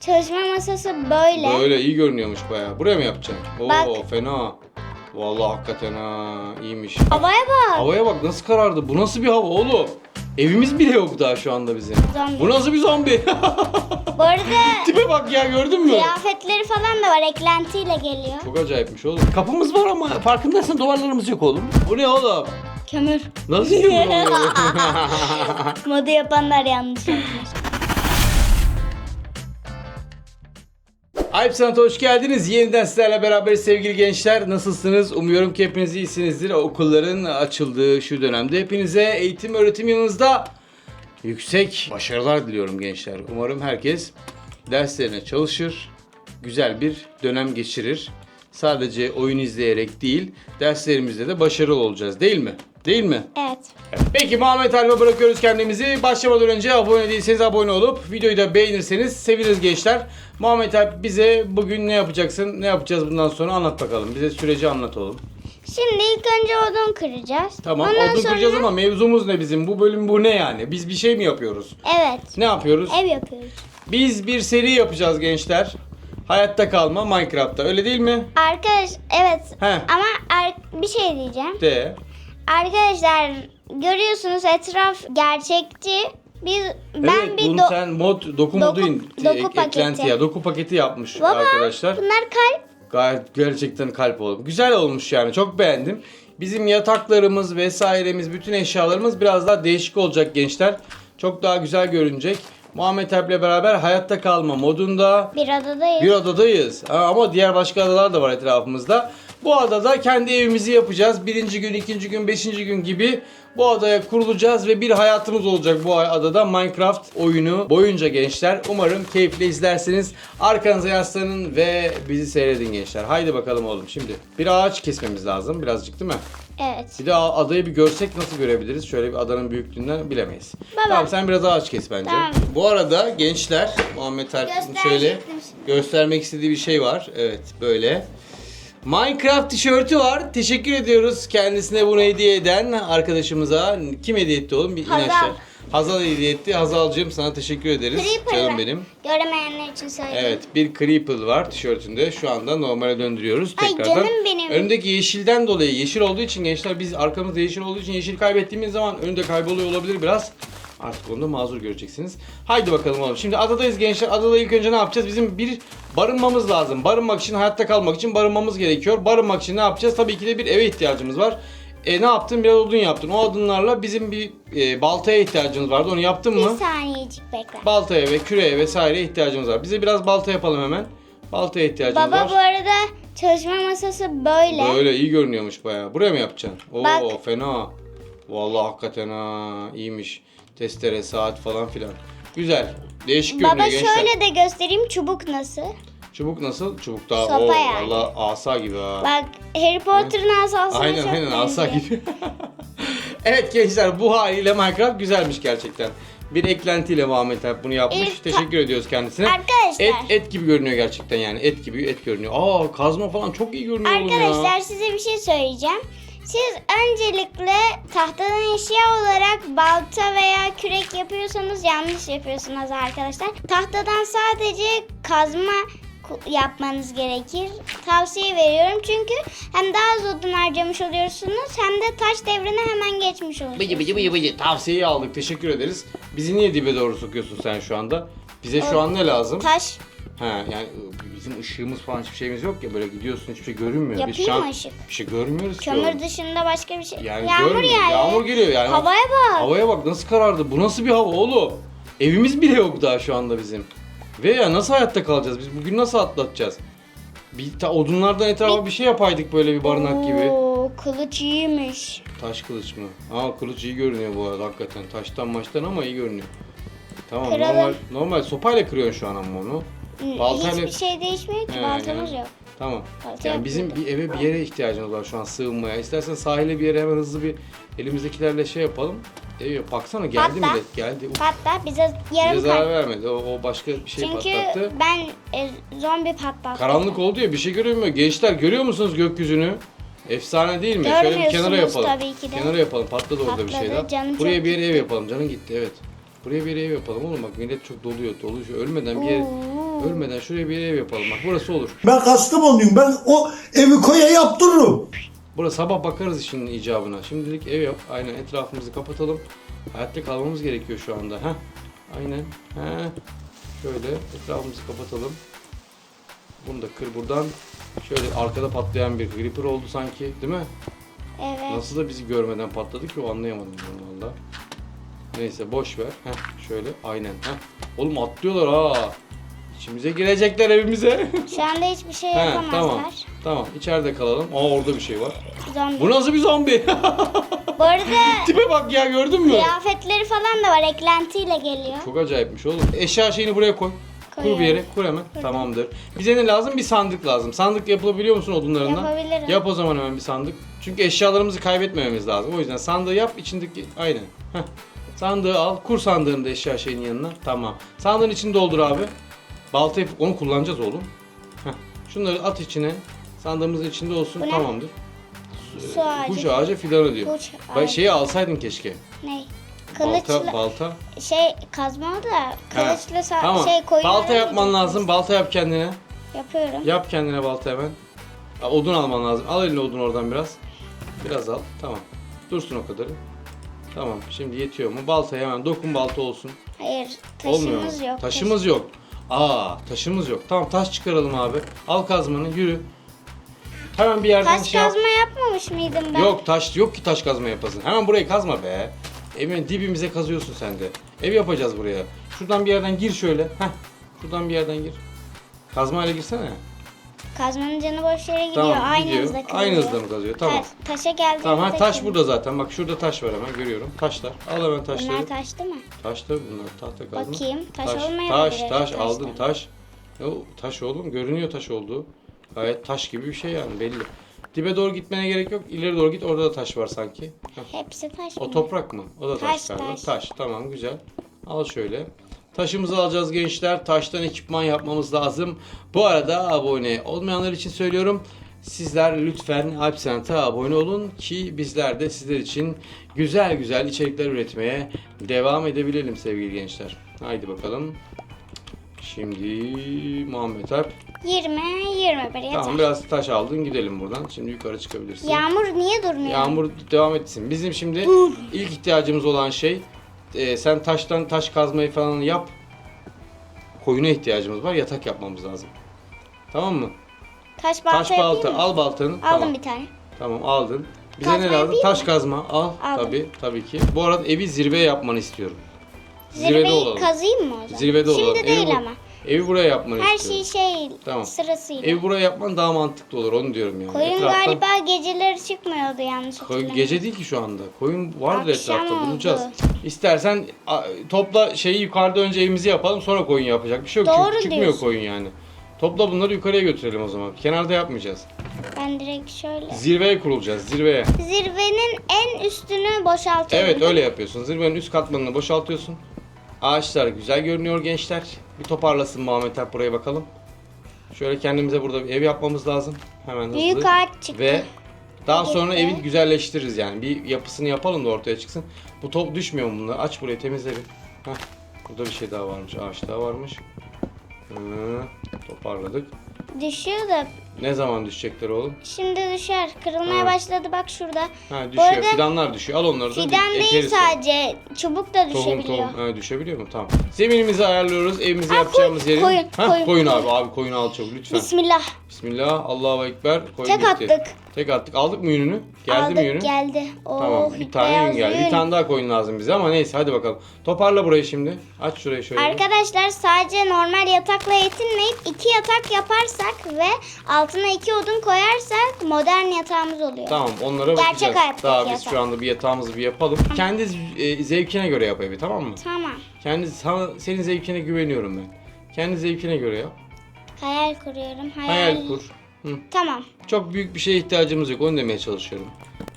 Çalışma masası böyle. Böyle iyi görünüyormuş bayağı. Buraya mı yapacaksın? Oo Bak. fena. Vallahi hakikaten ha iyiymiş. Havaya bak. Havaya bak nasıl karardı. Bu nasıl bir hava oğlum? Evimiz bile yok daha şu anda bizim. Zombi. Bu nasıl bir zombi? Bu arada Tipe bak ya gördün mü? kıyafetleri falan da var. Eklentiyle geliyor. Çok acayipmiş oğlum. Kapımız var ama farkındaysan duvarlarımız yok oğlum. Bu ne oğlum? Kömür. Nasıl yıkılıyor? Modu yapanlar yanlış yapmış. Alp Sanat'a hoş geldiniz. Yeniden sizlerle beraber sevgili gençler. Nasılsınız? Umuyorum ki hepiniz iyisinizdir. Okulların açıldığı şu dönemde hepinize eğitim öğretim yanınızda yüksek başarılar diliyorum gençler. Umarım herkes derslerine çalışır, güzel bir dönem geçirir. Sadece oyun izleyerek değil, derslerimizde de başarılı olacağız değil mi? Değil mi? Evet. Peki Muhammed Alp'e bırakıyoruz kendimizi. Başlamadan önce abone değilseniz abone olup videoyu da beğenirseniz seviniriz gençler. Muhammed Alp bize bugün ne yapacaksın? Ne yapacağız bundan sonra anlat bakalım. Bize süreci anlat oğlum. Şimdi ilk önce odun kıracağız. Tamam Ondan odun sonra- kıracağız ama mevzumuz ne bizim? Bu bölüm bu ne yani? Biz bir şey mi yapıyoruz? Evet. Ne yapıyoruz? Ev yapıyoruz. Biz bir seri yapacağız gençler. Hayatta kalma Minecraft'ta öyle değil mi? Arkadaş evet He. ama ar- bir şey diyeceğim. De. Arkadaşlar görüyorsunuz etraf gerçekçi. Biz ben evet bir bunu do- sen mod doku modu doku- doku ek- paketi. eklenti ya doku paketi yapmış Baba arkadaşlar. bunlar kalp. Gayet gerçekten kalp oğlum. Güzel olmuş yani. Çok beğendim. Bizim yataklarımız vesairemiz, bütün eşyalarımız biraz daha değişik olacak gençler. Çok daha güzel görünecek. Muhammed Alp'le beraber hayatta kalma modunda Bir adadayız. bir adadayız. Ha, ama diğer başka adalar da var etrafımızda. Bu adada kendi evimizi yapacağız. Birinci gün, ikinci gün, beşinci gün gibi bu adaya kurulacağız ve bir hayatımız olacak bu adada Minecraft oyunu boyunca gençler. Umarım keyifle izlersiniz. Arkanıza yaslanın ve bizi seyredin gençler. Haydi bakalım oğlum şimdi. Bir ağaç kesmemiz lazım birazcık değil mi? Evet. Bir de a- adayı bir görsek nasıl görebiliriz? Şöyle bir adanın büyüklüğünden bilemeyiz. Baba. Tamam sen biraz ağaç kes bence. Tamam. Bu arada gençler Muhammed Alp'in şöyle Gösterecektim. göstermek istediği bir şey var. Evet böyle. Minecraft tişörtü var. Teşekkür ediyoruz kendisine bunu hediye eden arkadaşımıza. Kim hediye etti oğlum? Bir in Hazal. aşağı. Hazal hediye etti. Hazal'cığım sana teşekkür ederiz. Creeper'la. Canım benim. Göremeyenler için söyleyeyim. Evet bir Creeper var tişörtünde. Şu anda normale döndürüyoruz Ay tekrardan. canım benim. Önündeki yeşilden dolayı yeşil olduğu için gençler biz arkamızda yeşil olduğu için yeşil kaybettiğimiz zaman önünde kayboluyor olabilir biraz. Artık onu da mazur göreceksiniz. Haydi bakalım oğlum. Şimdi adadayız gençler. Adada ilk önce ne yapacağız? Bizim bir barınmamız lazım. Barınmak için, hayatta kalmak için barınmamız gerekiyor. Barınmak için ne yapacağız? Tabii ki de bir eve ihtiyacımız var. E ne yaptın? Biraz odun yaptın. O odunlarla bizim bir e, baltaya ihtiyacımız vardı. Onu yaptın mı? Bir saniyecik bekle. Baltaya ve küreye vesaire ihtiyacımız var. Bize biraz balta yapalım hemen. Baltaya ihtiyacımız Baba var. bu arada çalışma masası böyle. Böyle iyi görünüyormuş bayağı. Buraya mı yapacaksın? Oo Bak. fena. Vallahi hakikaten ha iyiymiş. Testere, saat falan filan. Güzel. Değişik görünüyor Baba gençler. şöyle de göstereyim çubuk nasıl. Çubuk nasıl? Çubuk daha Sopa o yani. valla asa gibi ha. Bak Harry Potter'ın asasına aynen çok aynen asa gibi. evet gençler bu haliyle Minecraft güzelmiş gerçekten. Bir eklentiyle Muhammed Alp bunu yapmış. İlk- Teşekkür ediyoruz kendisine. Arkadaşlar. Et et gibi görünüyor gerçekten yani. Et gibi et görünüyor. Aa kazma falan çok iyi görünüyor oğlum ya. Arkadaşlar size bir şey söyleyeceğim. Siz öncelikle tahtadan eşya olarak balta veya kürek yapıyorsanız yanlış yapıyorsunuz arkadaşlar. Tahtadan sadece kazma yapmanız gerekir. Tavsiye veriyorum çünkü hem daha az odun harcamış oluyorsunuz hem de taş devrine hemen geçmiş Bıcı oluyorsunuz. bıcı bıcı bıcı tavsiyeyi aldık teşekkür ederiz. Bizi niye dibe doğru sokuyorsun sen şu anda? Bize şu an ne lazım? Taş Ha yani bizim ışığımız falan hiçbir şeyimiz yok ya böyle gidiyorsun hiçbir şey görünmüyor. Biz şu an mı ışık? bir şey görmüyoruz ki kömür oğlum. dışında başka bir şey. Yani Yağmur görmüyor. yağıyor. Yağmur geliyor yani. Havaya bak. Havaya bak nasıl karardı. Bu nasıl bir hava oğlum? Evimiz bile yok daha şu anda bizim. Ve ya nasıl hayatta kalacağız? Biz bugün nasıl atlatacağız? Bir ta odunlardan etrafa bir şey yapaydık böyle bir barınak gibi. Oo, kılıç iyiymiş. Taş kılıç mı? Aa kılıç iyi görünüyor bu arada hakikaten. Taştan maçtan ama iyi görünüyor. Tamam Kıralım. normal normal sopayla kırıyorsun şu an ama onu. Baltayla- Hiçbir şey değişmiyor ki. He, Baltamız yani. yok. Tamam. Balta Yani bizim bir eve bir yere ihtiyacımız var şu an sığınmaya. İstersen sahile bir yere hemen hızlı bir elimizdekilerle şey yapalım. Ev. Baksana geldi Hatta- millet geldi. Uf, Hatta bize bize yarım zarar kalp. vermedi. O, o başka bir şey Çünkü patlattı. ben e, zombi patlattım. Karanlık oldu ya bir şey görünmüyor. Gençler görüyor musunuz gökyüzünü? Efsane değil mi? Şöyle bir kenara yapalım. tabii ki de. Kenara yapalım. Patladı orada bir Patladı, şeyler. canım Buraya çok bir yere ev yapalım. Canın gitti evet. Buraya bir ev yapalım oğlum bak millet çok doluyor. Doluyor. Ölmeden bir yere Oo. Ölmeden şuraya bir ev yapalım bak burası olur. Ben Kastamonluyum. Ben o evi koya yaptırırım. Burası sabah bakarız işin icabına. Şimdilik ev yap. Aynen etrafımızı kapatalım. Hayatta kalmamız gerekiyor şu anda. Heh. Aynen. Heh. Şöyle etrafımızı kapatalım. Bunu da kır buradan. Şöyle arkada patlayan bir creeper oldu sanki değil mi? Evet. Nasıl da bizi görmeden patladı ki o anlayamadım ben valla. Neyse boş ver. Heh, şöyle aynen. Heh. Oğlum atlıyorlar ha. İçimize girecekler evimize. Şu anda hiçbir şey He, yapamazlar. tamam. Tamam içeride kalalım. Aa orada bir şey var. Zombi. Bu nasıl bir zombi? Bu arada Tipe bak ya gördün mü? kıyafetleri falan da var. Eklentiyle geliyor. Çok acayipmiş oğlum. Eşya şeyini buraya koy. Kur bir yere, kur hemen. Tamamdır. Bize ne lazım? Bir sandık lazım. Sandık yapılabiliyor musun odunlarından? Yapabilirim. Yap o zaman hemen bir sandık. Çünkü eşyalarımızı kaybetmememiz lazım. O yüzden sandığı yap, içindeki... Aynen. Heh. Sandığı al, kur sandığını da eşya şeyinin yanına. Tamam. Sandığın içini doldur abi. Baltayı, onu kullanacağız oğlum. Heh. Şunları at içine. Sandığımızın içinde olsun. Bu ne? Tamamdır. Su ağacı. Kuş ağacı fidanı diyor. Kuş ağacı. şeyi alsaydın keşke. Ne? Kılıçla Balta, balta. şey kazma da kılıçla sa- Tamam. şey koyun. balta yapman lazım. Balta yap kendine. Yapıyorum. Yap kendine balta hemen. Aa, Odun alman lazım. Al eline odun oradan biraz. Biraz al. Tamam. Dursun o kadarı. Tamam. Şimdi yetiyor mu? Baltaya hemen dokun balta olsun. Hayır Olmuyor mu? taşımız yok. Taşımız yok. Aa, taşımız yok. Tamam taş çıkaralım abi. Al kazmanı yürü. Hemen bir yerden Taş şey yap. kazma yapmamış mıydım ben? Yok taş yok ki taş kazma yapasın. Hemen burayı kazma be. Evin dibimize kazıyorsun sen de. Ev yapacağız buraya. Şuradan bir yerden gir şöyle. Heh. Şuradan bir yerden gir. Kazmayla girsene. Kazmanın canı boş yere gidiyor. Tamam Aynı gidiyor. hızda kazıyor. Aynı hızda mı kazıyor? Tamam. Ta- taşa geldi. Tamam ha, taş burada zaten. Bak şurada taş var hemen görüyorum. Taşlar. Al hemen taşları. Bunlar taş değil mi? Taş tabii bunlar tahta kazma. Bakayım. Taş, Taş, olmayabilir. taş, taş taşlar. aldın taş. Yo, taş oğlum görünüyor taş olduğu. Gayet taş gibi bir şey yani belli. Dibe doğru gitmene gerek yok. İleri doğru git orada da taş var sanki. Heh. Hepsi taş O mı? toprak mı? O da taş, Taş, galiba. taş. Taş. Tamam güzel. Al şöyle. Taşımızı alacağız gençler. Taştan ekipman yapmamız lazım. Bu arada abone olmayanlar için söylüyorum. Sizler lütfen Alpsent'e abone olun ki bizler de sizler için güzel güzel içerikler üretmeye devam edebilelim sevgili gençler. Haydi bakalım. Şimdi Muhammed Alp. 20, 21 yeter. Tamam biraz taş aldın gidelim buradan. Şimdi yukarı çıkabilirsin. Yağmur niye durmuyor? Yağmur devam etsin. Bizim şimdi ilk ihtiyacımız olan şey e, sen taştan taş kazmayı falan yap. Koyuna ihtiyacımız var. Yatak yapmamız lazım. Tamam mı? Taş balta taş yapayım balta mı? al baltanı. Aldım tamam. bir tane. Tamam aldın. Bize Kazma ne lazım? yapayım Taş mı? kazma al. Aldım. Tabii tabii ki. Bu arada evi zirveye yapmanı istiyorum. Zirvede Zirveyi olalım. kazıyım mı o zaman? Zirvede Şimdi olalım. Evi değil bu- ama. Evi buraya yapmanı Her istiyorum. şey şey Tamam. sırasıyla. Evi buraya yapman daha mantıklı olur onu diyorum yani. Koyun Etraftan- galiba geceleri çıkmıyordu yanlış Koyun hatırlamıyorum. gece değil ki şu anda. Koyun vardır Akşam etrafta oldu. bulacağız. İstersen a, topla şeyi yukarıda önce evimizi yapalım sonra koyun yapacak bir şey yok. Doğru Çünkü çıkmıyor diyorsun. koyun yani. Topla bunları yukarıya götürelim o zaman. Kenarda yapmayacağız. Ben direkt şöyle. Zirveye kurulacağız zirveye. Zirvenin en üstünü boşaltıyorum. Evet öyle yapıyorsun. Zirvenin üst katmanını boşaltıyorsun. Ağaçlar güzel görünüyor gençler. Bir toparlasın Muhammed Alp buraya bakalım. Şöyle kendimize burada bir ev yapmamız lazım. Hemen hızlı. Büyük ağaç çıktı. Ve daha sonra evi güzelleştiririz yani. Bir yapısını yapalım da ortaya çıksın. Bu top düşmüyor mu bunlar? Aç burayı temizle bir. Heh. Burada bir şey daha varmış. Ağaç daha varmış. Hı, toparladık. Düşüyor da Ne zaman düşecekler oğlum? şimdi düşer. Kırılmaya Ha. başladı bak şurada. Ha düşüyor. arada Fidanlar düşüyor. Al onları da bir Fidan değil ekeriz sonra. sadece. Çubuk da Tohum düşebiliyor. tohum. Ha, düşebiliyor mu? Tamam. Zeminimizi ayarlıyoruz. Evimizi Ha, yapacağımız koyun, yeri. koyun, Ha, koyun, koyun abi. Abi koyunu al çabuk lütfen. Bismillah. Bismillah. Allahu Ekber. Koyun Tek gitti. attık. Tek attık. Aldık mı yününü? Geldi Aldık mi yünü? geldi. Oh, Tamam bir tane beyaz yün geldi. Bir tane daha koyun lazım bize ama neyse hadi bakalım. Toparla burayı şimdi. Aç şurayı şöyle. bir. Arkadaşlar sadece normal yatakla yetinmeyip iki yatak yaparsak ve altına iki odun koyarsak modern yatağımız oluyor. Tamam onlara Gerçek bakacağız. hayattaki Daha biz yatak. şu anda bir yatağımızı bir yapalım. Kendi e, zevkine göre yap evi tamam mı? Tamam. Kendi sana, senin zevkine güveniyorum ben. Kendi zevkine göre yap. Hayal kuruyorum. Hayal, Hayal kur. Hı. Tamam. Çok büyük bir şeye ihtiyacımız yok onu demeye çalışıyorum.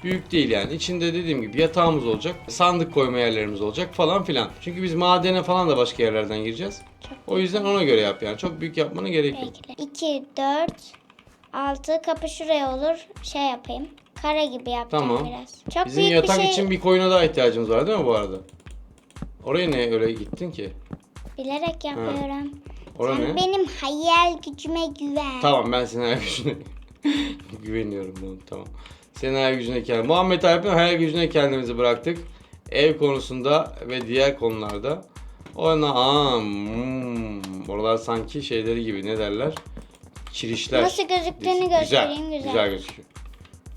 Büyük değil yani. İçinde dediğim gibi yatağımız olacak. Sandık koyma yerlerimiz olacak falan filan. Çünkü biz madene falan da başka yerlerden gireceğiz. O yüzden ona göre yap yani. Çok büyük yapmana gerek yok. Bekle. 2, 4, 6 kapı şuraya olur. Şey yapayım. Kare gibi yapacağım Tamam. biraz. Çok Bizim büyük yatak bir şey için bir koyuna daha ihtiyacımız var değil mi bu arada? Oraya ne öyle gittin ki? bilerek yapıyorum. Ora Sen ne? benim hayal gücüme güven. Tamam ben senin hayal gücüne güveniyorum bunu tamam. Senin hayal gücüne kendimizi. Muhammed Alp'in hayal gücüne kendimizi bıraktık. Ev konusunda ve diğer konularda. Ona aa, hmm, oralar sanki şeyleri gibi ne derler? Kirişler. Nasıl gözüktüğünü Güzel, göstereyim, güzel. Güzel gözüküyor.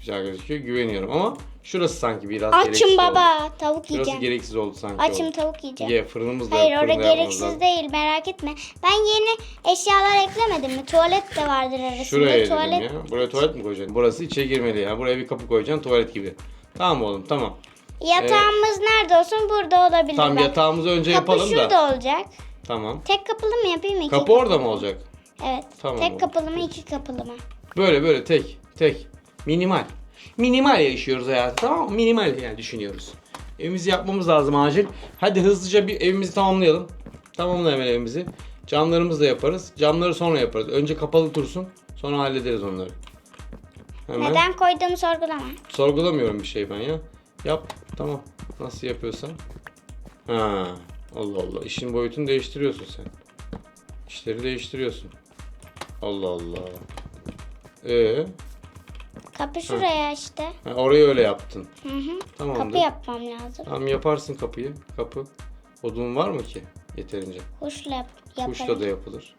Güzel gözüküyor. Güveniyorum ama şurası sanki biraz Açım gereksiz baba. oldu. Tavuk Şurası yiyeceğim. gereksiz oldu sanki. Açım o. tavuk yiyeceğim. Ye fırınımız da Hayır orada gereksiz lazım. değil merak etme. Ben yeni eşyalar eklemedim mi? Tuvalet de vardır arasında. Şuraya tuvalet. ya. Buraya tuvalet mi koyacaksın? Burası içe girmeli ya. Buraya bir kapı koyacaksın tuvalet gibi. Tamam oğlum tamam. Yatağımız nerede olsun? Burada olabilir. Tamam bak. yatağımızı önce Kapı yapalım şurada da. olacak. Tamam. Tek kapılı mı yapayım iki Kapı kapılı orada mı olacak? Evet. Tamam Tek oğlum. kapılı mı iki kapılı mı? Böyle böyle tek tek. Minimal. Minimal yaşıyoruz hayatı tamam mı? Minimal yani düşünüyoruz. Evimizi yapmamız lazım acil. Hadi hızlıca bir evimizi tamamlayalım. Tamamlayalım hemen evimizi. Camlarımızı da yaparız. Camları sonra yaparız. Önce kapalı dursun. Sonra hallederiz onları. Hemen. Neden koyduğumu sorgulama. Sorgulamıyorum bir şey ben ya. Yap. Tamam. Nasıl yapıyorsan. Ha. Allah Allah. İşin boyutunu değiştiriyorsun sen. İşleri değiştiriyorsun. Allah Allah. Ee, Kapı şuraya işte. ha, orayı öyle yaptın. Hı hı. Tamamdır. Kapı yapmam lazım. Tamam yaparsın kapıyı. Kapı. Odun var mı ki? Yeterince. Kuşla yap- yaparım. Kuşla da yapılır.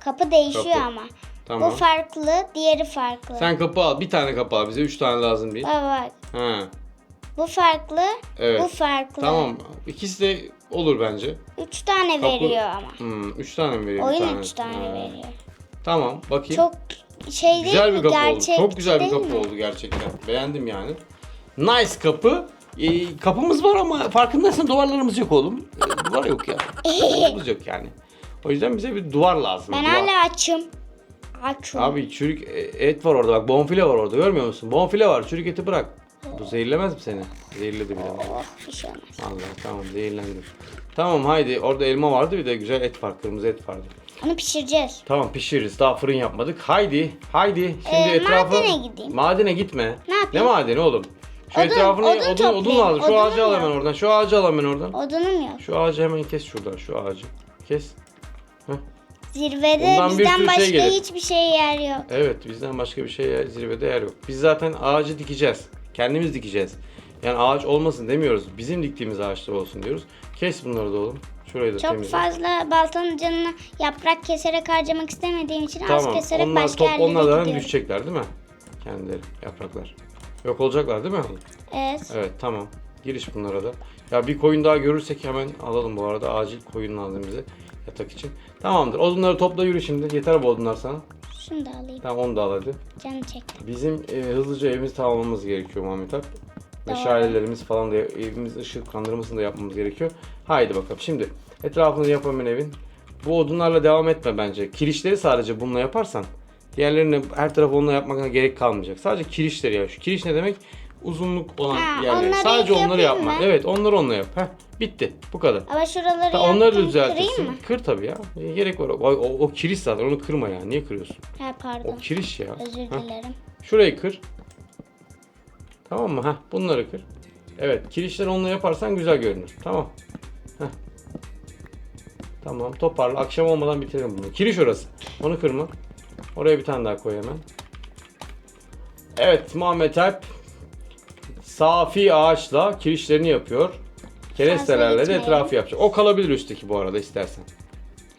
Kapı değişiyor Kapı. ama. Tamam. Bu farklı, diğeri farklı. Sen kapı al. Bir tane kapı al. Bize üç tane lazım değil. Bak bak. Ha. Bu farklı, Evet. bu farklı. Tamam. İkisi de olur bence. Üç tane Kapı- veriyor ama. Hmm, üç tane mi veriyor? bir Oyun tane? üç tane Ha. veriyor. Tamam bakayım. Çok şey değil güzel mi? bir kapı oldu. Gerçekçi Çok güzel bir değil kapı mi? oldu gerçekten. Beğendim yani. Nice kapı. Ee, kapımız var ama farkındaysan duvarlarımız yok oğlum. Ee, duvar yok ya. Duvarımız yok yani. O yüzden bize bir duvar lazım. Ben duvar. hala açım. Açım. Abi çürük e, et var orada bak bonfile var orada görmüyor musun? Bonfile var çürük eti bırak. Bu zehirlemez mi seni? Zehirledi bile. Oh bir şey olmaz. Allah tamam zehirlendim. Tamam haydi orada elma vardı bir de güzel et var kırmızı et vardı. Onu pişireceğiz. Tamam pişiririz. Daha fırın yapmadık. Haydi. Haydi. Şimdi Ee, etrafı... madene gideyim. Madene gitme. Ne yapayım? Ne madeni oğlum? Şu Odun- etrafını odun odun, odun, toplayayım. lazım. Şu Odunum ağacı al yok. hemen oradan. Şu ağacı al hemen oradan. Odunum yok. Şu ağacı hemen kes şuradan. Şu ağacı. Kes. Zirvede bir bizden sürü şey başka gelir. hiçbir şey yer yok. Evet bizden başka bir şey yer- zirvede yer yok. Biz zaten ağacı dikeceğiz. Kendimiz dikeceğiz. Yani ağaç olmasın demiyoruz. Bizim diktiğimiz ağaçlar olsun diyoruz. Kes bunları da oğlum. Şurayı da Çok temizle. fazla baltanın canını yaprak keserek harcamak istemediğim için az Tamam. keserek Onlar başka top yerlere onlardan gidiyorum. düşecekler değil mi? Kendileri yapraklar. Yok olacaklar değil mi? Evet. Evet tamam. Giriş bunlara da. Ya bir koyun daha görürsek hemen alalım bu arada. Acil koyun lazım bize yatak için. Tamamdır. Odunları topla yürü şimdi. Yeter bu odunlar sana. Şunu da alayım. Tamam onu da al hadi. Canı çekti. Bizim e, hızlıca evimizi tamamlamamız gerekiyor Muhammed Alp. Meşalelerimiz falan da evimiz ışıklandırmasını da yapmamız gerekiyor. Haydi bakalım. Şimdi etrafını yap hemen evin. Bu odunlarla devam etme bence. Kirişleri sadece bununla yaparsan diğerlerini her tarafı onunla yapmakına gerek kalmayacak. Sadece kirişleri yap. Şu kiriş ne demek? Uzunluk olan Ha, yerleri. onları Sadece onları yapayım yapma. mı? Evet onları onunla yap. Heh, bitti. Bu kadar. Ama şuraları Ta, onları yaptım. düzeltirsin. Kırayım mı? Kır tabii ya. E, gerek var. O, o, o kiriş zaten onu kırma ya. Niye kırıyorsun? Ha pardon. O kiriş ya. Özür Heh. dilerim. Şurayı kır. Tamam mı? Heh, bunları kır. Evet, kirişleri onunla yaparsan güzel görünür. Tamam. Heh. Tamam, toparla. Akşam olmadan bitirelim bunu. Kiriş orası. Onu kırma. Oraya bir tane daha koy hemen. Evet, Muhammed Alp safi ağaçla kirişlerini yapıyor. Kerestelerle de gitmeyelim. etrafı yapacak. O kalabilir üstteki bu arada istersen.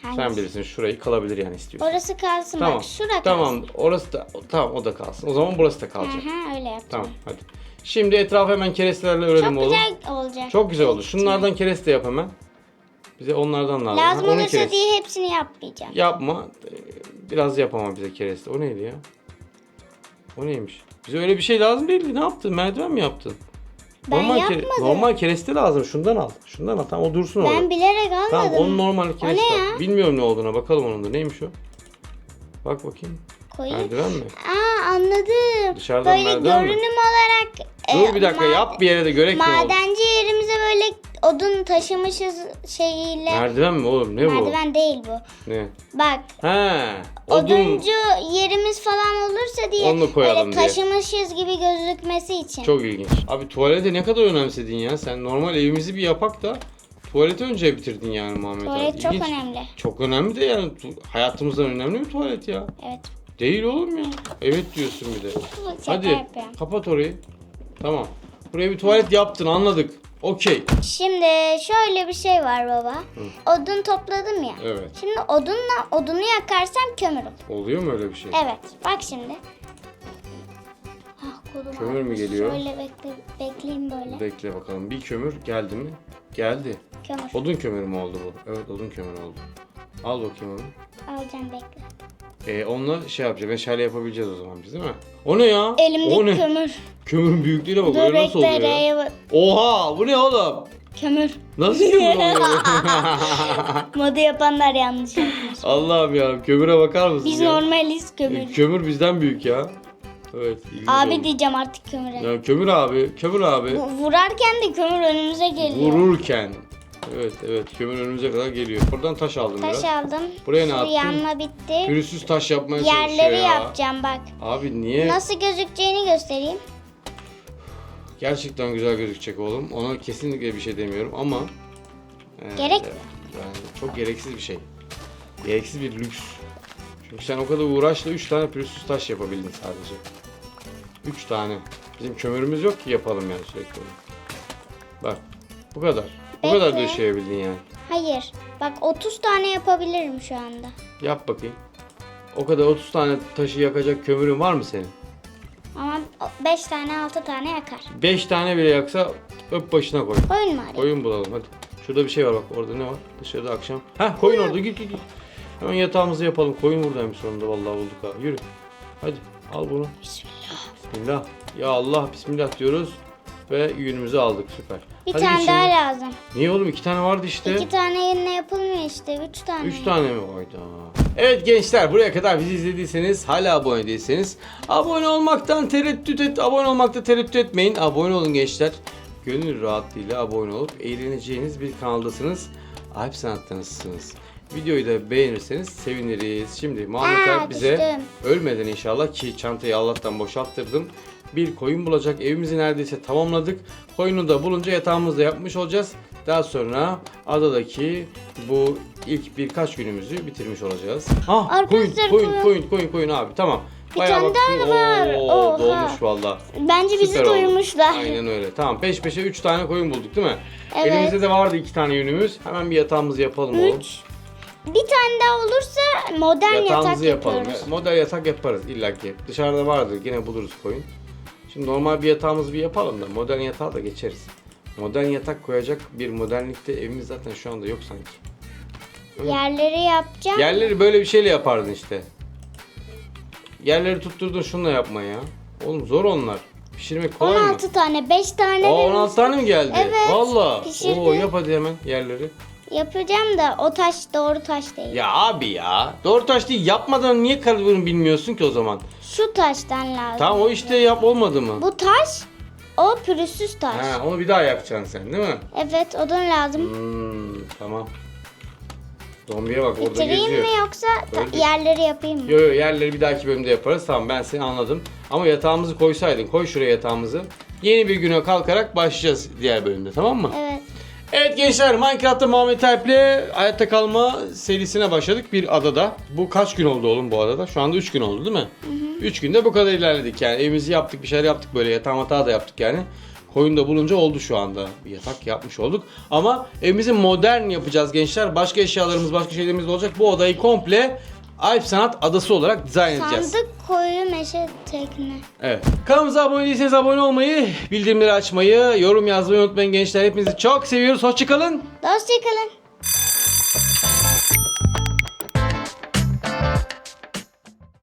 Sen Hangisi? bilirsin şurayı kalabilir yani istiyorsan. Orası kalsın Tamam. bak. Şura kalsın. Tamam. Orası da tamam o da kalsın. O zaman burası da kalacak. hı öyle yaptım. Tamam hadi. Şimdi etrafı hemen kerestelerle örelim Çok oğlum. güzel olacak. Çok güzel oldu. Şunlardan kereste yap hemen. Bize onlardan lazım. Lazım Ha, olursa kereste. diye hepsini yapmayacağım. Yapma. Ee, Biraz yap ama bize kereste. O neydi ya? O neymiş? Bize öyle bir şey lazım değildi. Ne yaptın? Merdiven mi yaptın? Ben kere- yapmadım. normal kereste lazım. Şundan al. Şundan al. Tamam o dursun orada. Ben bilerek almadım. Tamam onun normal kereste ne al. ya? Bilmiyorum ne olduğuna. Bakalım onun da. Neymiş o? Bak bakayım. Koyayım. Merdiven mi? Aa anladım. Dışarıdan böyle merdiven mi? görünüm olarak Dur e, bir dakika ma- yap bir yere de görek ne oldu. Madenci yerimize böyle odun taşımışız şeyiyle. Merdiven mi oğlum? Ne bu? Merdiven değil bu. Ne? Bak He. Odun. oduncu yerimiz falan olursa diye Onu koyalım böyle diye. taşımışız gibi gözükmesi için. Çok ilginç. Abi tuvalete ne kadar önemsedin ya. Sen normal evimizi bir yapak da tuvaleti önce bitirdin yani Muhammed abi. Tuvalet çok İlginç. önemli. Çok önemli de yani tu- hayatımızdan önemli mi tuvalet ya? Evet. Değil oğlum ya. Evet diyorsun bir de. Şaka Hadi yapıyorum. kapat orayı. Tamam. Buraya bir tuvalet yaptın anladık. Okey. Şimdi şöyle bir şey var baba. Odun topladım ya. Evet. Şimdi odunla odunu yakarsam kömür olur. Oluyor mu öyle bir şey? Evet. Bak şimdi. Ah, kolum Kömür mü geliyor? Şöyle bekle, bekleyeyim böyle. Bekle bakalım. Bir kömür geldi mi? Geldi. Kömür. Odun kömürü mü oldu bu? Evet odun kömürü oldu. Al bakayım onu. Alacağım bekle. Ee, onunla şey yapacağız. Meşale yapabileceğiz o zaman biz değil mi? O ne ya? Elimdeki o ne? kömür. Kömürün büyüklüğüne bak. Dur Öyle nasıl oluyor ya? Bak. Oha bu ne oğlum? Kömür. Nasıl kömür oluyor? Modu yapanlar yanlış yapmış. Allah'ım ya kömüre bakar mısın Biz ya? normaliz kömür. E, Kömür bizden büyük ya. Evet. ilginç Abi oldu. diyeceğim artık kömüre. Ya kömür abi, kömür abi. Vurarken de kömür önümüze geliyor. Vururken. Evet evet kömür önümüze kadar geliyor. Buradan taş aldım Taş biraz. aldım. Buraya ne yaptın? yanma bitti. Pürüzsüz taş yapmaya çalışıyor Yerleri ya. yapacağım bak. Abi niye? Nasıl gözükeceğini göstereyim. Gerçekten güzel gözükecek oğlum. Ona kesinlikle bir şey demiyorum ama e, Gerek? Yani çok gereksiz bir şey. Gereksiz bir lüks. Çünkü sen o kadar uğraşla 3 tane pürüzsüz taş yapabildin sadece. 3 tane. Bizim kömürümüz yok ki yapalım yani sürekli onu. Bak bu kadar. Bu Bekle. kadar döşeyebildin yani. Hayır. Bak 30 tane yapabilirim şu anda. Yap bakayım. O kadar 30 tane taşı yakacak kömürün var mı senin? Ama 5 tane 6 tane yakar. 5 tane bile yaksa öp başına koy. Koyun mu arayayım? Koyun bulalım hadi. Şurada bir şey var bak orada ne var? Dışarıda akşam. Heh koyun orada git git git. Hemen yatağımızı yapalım. Koyun buradaymış sonunda vallahi bulduk ha. Yürü. Hadi al bunu. Bismillah. Bismillah. Ya Allah bismillah diyoruz. Ve yünümüzü aldık süper. Bir Hadi tane git daha lazım. Niye oğlum iki tane vardı işte. İki tane yerine yapılmıyor işte. Üç tane. Üç tane mi? Hayda. Evet gençler buraya kadar bizi izlediyseniz hala abone değilseniz abone olmaktan tereddüt et abone olmakta tereddüt etmeyin. Abone olun gençler. Gönül rahatlığıyla abone olup eğleneceğiniz bir kanaldasınız. Alp sanattanızsınız. Videoyu da beğenirseniz seviniriz. Şimdi Aa, Alp bize düştüm. ölmeden inşallah ki çantayı Allah'tan boşalttırdım. Bir koyun bulacak. Evimizi neredeyse tamamladık. Koyunu da bulunca yatağımızı da yapmış olacağız. Daha sonra adadaki bu ilk birkaç günümüzü bitirmiş olacağız. Ah koyun Arkadaşlar, koyun koyun. koyun koyun koyun abi tamam. Bir Bayağı tane bak- daha var. Oo, Oha. dolmuş valla. Bence bizi Süper oldu. doyurmuşlar. Aynen öyle. Tamam peş peşe 3 tane koyun bulduk değil mi? Evet. Elimizde de vardı 2 tane yünümüz. Hemen bir yatağımızı yapalım oğlum. Üç. Bir tane daha olursa modern yatak Yatağımızı yapalım. yapıyoruz. Model yatak yaparız illaki. Dışarıda vardır yine buluruz koyun. Şimdi normal bir yatağımızı bir yapalım da modern yatağa da geçeriz. Modern yatak koyacak bir modernlikte evimiz zaten şu anda yok sanki. Yerleri yapacağım. Yerleri böyle bir şeyle yapardın işte. Yerleri tutturdun şunla yapma ya. Oğlum zor onlar. Pişirmek kolay mı? 16 tane, 5 tane Aa, benim 16 tane mi geldi? Evet, Valla. pişirdim. Oo yap hadi hemen yerleri. yapacağım da o taş doğru taş değil. Ya abi ya. Doğru taş değil. Yapmadan niye kalıbını bilmiyorsun ki o zaman? Şu taştan lazım. Tamam o işte yap olmadı mı? Bu taş o pürüzsüz taş. Ha, onu bir daha yapacaksın sen değil mi? Evet odun lazım. Hmm, tamam. Zombiye bak orada Bitireyim geziyor. mi yoksa ta- Öyle- yerleri yapayım mı? Yo yo yerleri bir dahaki bölümde yaparız. Tamam ben seni anladım. Ama yatağımızı koysaydın. Koy şuraya yatağımızı. Yeni bir güne kalkarak başlayacağız diğer bölümde tamam mı? Evet. Evet gençler Minecraft'ta Muhammed Alp'le hayatta kalma serisine başladık bir adada. Bu kaç gün oldu oğlum bu adada? Şu anda 3 gün oldu değil mi? 3 günde bu kadar ilerledik yani. Evimizi yaptık bir şeyler yaptık böyle yatağı matağı da yaptık yani. Koyun da bulunca oldu şu anda. Bir yatak yapmış olduk. Ama evimizi modern yapacağız gençler. Başka eşyalarımız, başka şeylerimiz de olacak. Bu odayı komple Alp Sanat Adası olarak dizayn edeceğiz. Sandık koyu meşe tekne. Evet. Kanalımıza abone değilseniz abone olmayı, bildirimleri açmayı, yorum yazmayı unutmayın gençler. Hepinizi çok seviyoruz. Hoşçakalın. Hoşçakalın.